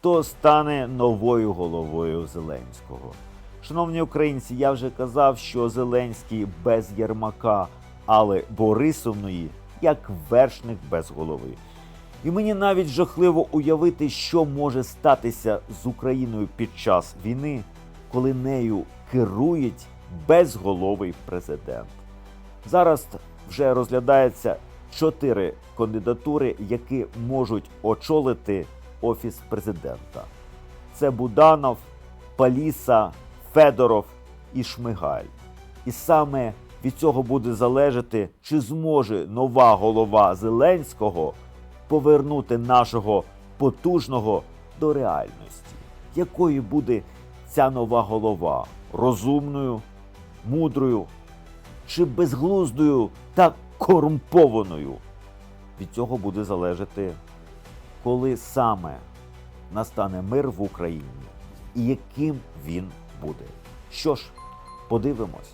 хто стане новою головою Зеленського. Шановні українці, я вже казав, що Зеленський без Єрмака, але Борисовної як вершник без голови. І мені навіть жахливо уявити, що може статися з Україною під час війни, коли нею керують безголовий президент. Зараз вже розглядається чотири кандидатури, які можуть очолити офіс президента. Це Буданов, Паліса, Федоров і Шмигаль. І саме від цього буде залежати, чи зможе нова голова Зеленського повернути нашого потужного до реальності. Якою буде ця нова голова? Розумною, мудрою чи безглуздою та корумпованою? Від цього буде залежати, коли саме настане мир в Україні і яким він буде. Що ж, подивимось.